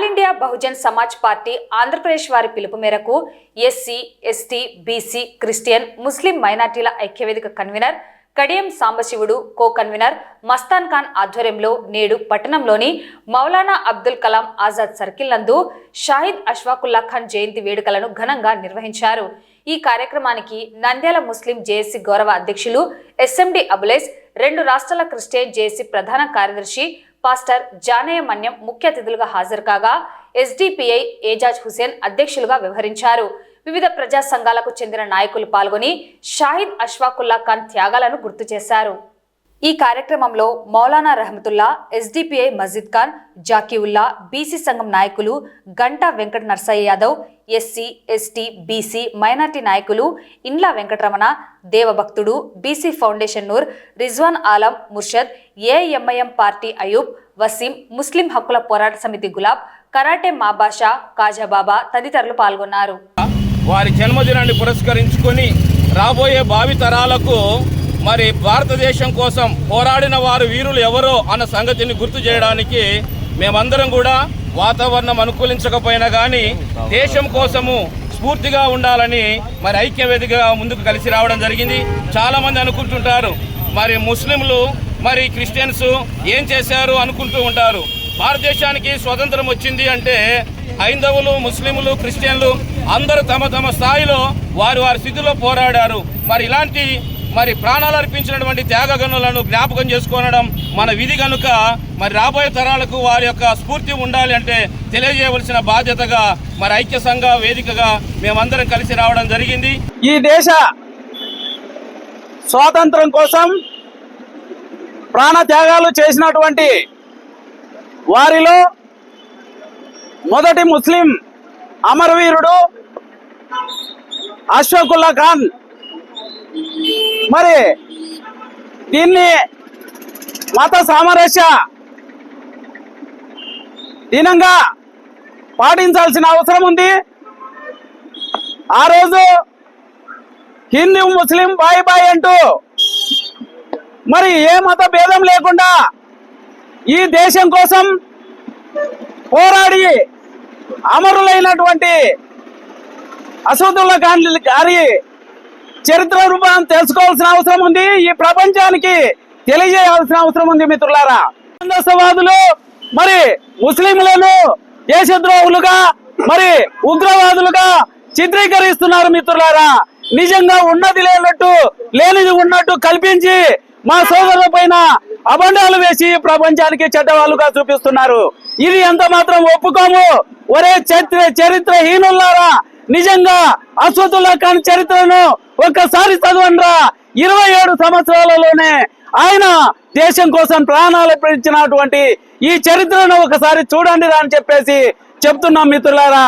All India Bahujan Samaj party Andhra Pradesh వారి పిలుపు మేరకు ఎస్సీ ఎస్టీ బీసీ క్రిస్టియన్ ముస్లిం మైనార్టీల ఐక్యవేదిక convener Kadiyam Sambasivudu co convener Mastan Khan ఆధ్వర్యంలో నేడు పట్టణంలోని మౌలానా అబ్దుల్ కలాం ఆజాద్ సర్కిల్ నందు షాహిద్ అష్వాకుల్లా ఖాన్ జయంతి వేడుకలను ఘనంగా నిర్వహించారు. ఈ కార్యక్రమానికి నంద్యాల ముస్లిం జేఏసీ గౌరవ అధ్యక్షులు ఎస్ఎండి అబులేస్ రెండు రాష్ట్రాల క్రిస్టియన్ జేఏసీ ప్రధాన కార్యదర్శి పాస్టర్ జానయ్య మన్యం ముఖ్య అతిథులుగా హాజరు కాగా ఎస్డిపిఐ ఏజాజ్ హుసేన్ అధ్యక్షులుగా వ్యవహరించారు. వివిధ ప్రజా సంఘాలకు చెందిన నాయకులు పాల్గొని షాహిద్ అష్వాకుల్లా ఖాన్ త్యాగాలను గుర్తు చేశారు. ఈ కార్యక్రమంలో మౌలానా రహమతుల్లా ఎస్డిపిఐ మజిద్ ఖాన్ జాకీవుల్లా బీసీ సంఘం నాయకులు Ganta Venkata Narsaiah Yadav SC ST BC minority నాయకులు Indla Venkataramana దేవభక్తుడు BC foundation Noor Rizwan Alam Murshad AIMIM party Ayub Waseem Muslim హక్కుల పోరాట సమితి గులాబ్ కరాటే మాబాషా కాజాబాబా తదితరులు పాల్గొన్నారు. వారి జన్మదినాన్ని పురస్కరించుకొని రాబోయే భావి తరాలకు మరి భారతదేశం కోసం పోరాడిన వారు వీరులు ఎవరో అన్న సంగతిని గుర్తు చేయడానికి మేమందరం కూడా వాతావరణం అనుకూలించకపోయినా కానీ దేశం కోసము స్ఫూర్తిగా ఉండాలని మరి ఐక్యవేదికగా ముందుకు కలిసి రావడం జరిగింది. చాలామంది అనుకుంటుంటారు మరి ముస్లింలు మరి క్రిస్టియన్స్ ఏం చేశారు అనుకుంటూ ఉంటారు. భారతదేశానికి స్వతంత్రం వచ్చింది అంటే హైందవులు ముస్లింలు క్రిస్టియన్లు అందరూ తమ తమ స్థాయిలో వారు వారి స్థితిలో పోరాడారు. మరి ఇలాంటి మరి ప్రాణాలు అర్పించినటువంటి త్యాగగనులను జ్ఞాపకం చేసుకోనడం మన విధి కనుక మరి రాబోయే తరాలకు వారి యొక్క స్ఫూర్తి ఉండాలి అంటే తెలియజేయవలసిన బాధ్యతగా మరి ఐక్య సంఘ వేదికగా మేమందరం కలిసి రావడం జరిగింది. ఈ దేశ స్వాతంత్రం కోసం ప్రాణ త్యాగాలు చేసినటువంటి వారిలో మొదటి ముస్లిం అమరవీరుడు అశోకుల్లా ఖాన్. మరి దీన్ని మత సామరస్య దినంగా పాటించాల్సిన అవసరం ఉంది. ఆ రోజు హిందూ ముస్లిం బాయ్ బాయ్ అంటూ మరి ఏ మత భేదం లేకుండా ఈ దేశం కోసం పోరాడి అమరులైనటువంటి అసదుల్లా ఖాన్ గారి చరిత్ర రూపం తెలుసుకోవాల్సిన అవసరం ఉంది ఈ ప్రపంచానికి తెలియజేయాల్సిన అవసరం ఉంది మిత్రులారా. మరి ముస్లింలను దేశద్రోహులుగా మరి ఉగ్రవాదులుగా చిత్రీకరిస్తున్నారు మిత్రులారా. నిజంగా ఉన్నది లేనట్టు లేనిది ఉన్నట్టు కల్పించి మా సోదరుల పైన అబండాలు వేసి ప్రపంచానికి చెడ్డవాళ్ళుగా చూపిస్తున్నారు. ఇది ఎంత మాత్రం ఒప్పుకోము. ఒరే చరిత్ర చరిత్రహీనులారా నిజంగా అశ్వతుల్లా ఖాన్ చరిత్రను ఒక్కసారి చదవండిరా. ఇరవై ఏడు సంవత్సరాలలోనే ఆయన దేశం కోసం ప్రాణాలు పెంచినటువంటి ఈ చరిత్రను ఒకసారి చూడండి రా అని చెప్పేసి చెప్తున్నాం మిత్రులారా.